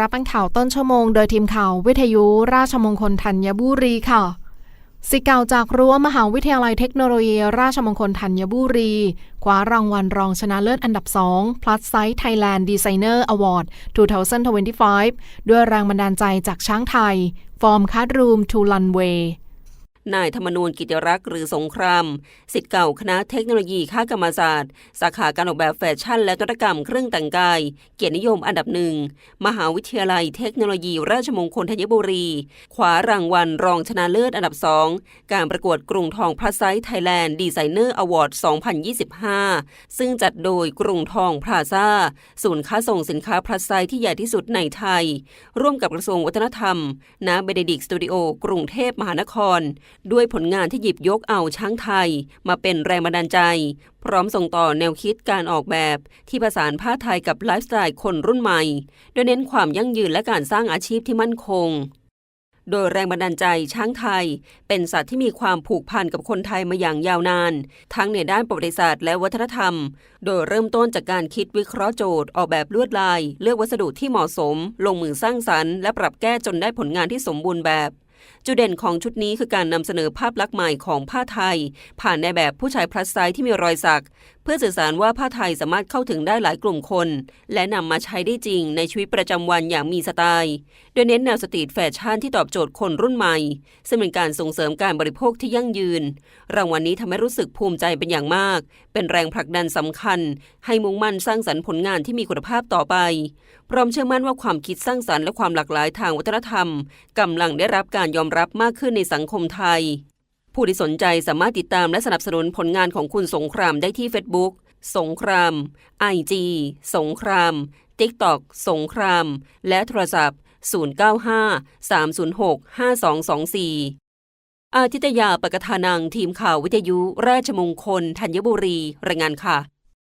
รับข่าวต้นชั่วโมงโดยทีมข่าววิทยุราชมงคลธัญบุรีค่ะสิเก่าจากรั้วมหาวิทยาลัยเทคโนโลยี ราชมงคลธัญบุรีคว้ารางวัลรองชนะเลิศอันดับ 2 Plus Size Thailand Designer Award 2025 ด้วยแรงบันดาลใจจากช้างไทย ฟอร์มคัดรูมทูลันเวย์ นายธรรมนูญกิติรักษ์หรือสงครามสิทธิ์เก่าคณะเทคโนโลยีข้ากรรมศาสตร์ สาขาการออกแบบแฟชั่น และนวัตกรรมเครื่องแต่งกาย เกียรตินิยมอันดับหนึ่ง มหาวิทยาลัยเทคโนโลยีราชมงคลธัญบุรีคว้ารางวัลรองชนะเลิศอันดับสองการประกวดกรุงทองพลัสไซส์ไทยแลนด์ดีไซเนอร์อวอร์ด 2025 ซึ่งจัดโดยกรุงทองพลาซ่าศูนย์ค้าส่งสินค้าพลัสไซส์ที่ใหญ่ที่สุดในไทย ร่วมกับกระทรวงวัฒนธรรมณเบเดดิกสตูดิโอกรุงเทพมหานครด้วยผลงานที่หยิบยกเอาช้างไทย มาเป็นแรงบันดาลใจ พร้อมส่งต่อแนวคิดการออกแบบ ที่ผสานผ้าไทยกับไลฟ์สไตล์คนรุ่นใหม่ โดยเน้นความยั่งยืนและการสร้างอาชีพที่มั่นคง โดยแรงบันดาลใจช้างไทย เป็นสัตว์ที่มีความผูกพันกับคนไทยมาอย่างยาวนาน ทั้งในด้านประวัติศาสตร์และวัฒนธรรม โดยเริ่มต้นจากการคิดวิเคราะห์โจทย์ออกแบบลวดลาย เลือกวัสดุที่เหมาะสม ลงมือสร้างสรรค์และปรับแก้จนได้ผลงานที่สมบูรณ์แบบ จุดเด่นของชุดนี้คือการนำเสนอภาพลักษณ์ใหม่ของผ้าไทย ผ่านในแบบผู้ชายพลัสไซส์ที่มีรอยสักเพื่อสื่อสารว่าผ้าไทยสามารถเข้าถึงได้หลายกลุ่มคน และนำมาใช้ได้จริงในชีวิตประจำวันอย่างมีสไตล์ โดยเน้นแนวสตรีทแฟชั่นที่ตอบโจทย์คนรุ่นใหม่ ซึ่งเป็นการส่งเสริมการบริโภคที่ยั่งยืน รางวัลนี้ทำให้รู้สึกภูมิใจเป็นอย่างมาก เป็นแรงผลักดันสำคัญ ให้มุ่งมั่นสร้างสรรค์ผลงานที่มีคุณภาพต่อไป พร้อมเชื่อมั่นว่าความคิดสร้างสรรค์และความหลากหลายทางวัฒนธรรมกำลังได้รับการยอมรับมากขึ้นในสังคมไทย ผู้ที่สนใจสามารถติดตามและสนับสนุนผลงานของคุณสงครามได้ที่ Facebook สงคราม IG สงคราม TikTok สงคราม และโทรศัพท์ 095 306 5224อาทิตยาปกทานังทีมข่าววิทยุ ราชมงคล ธัญบุรี รายงานค่ะ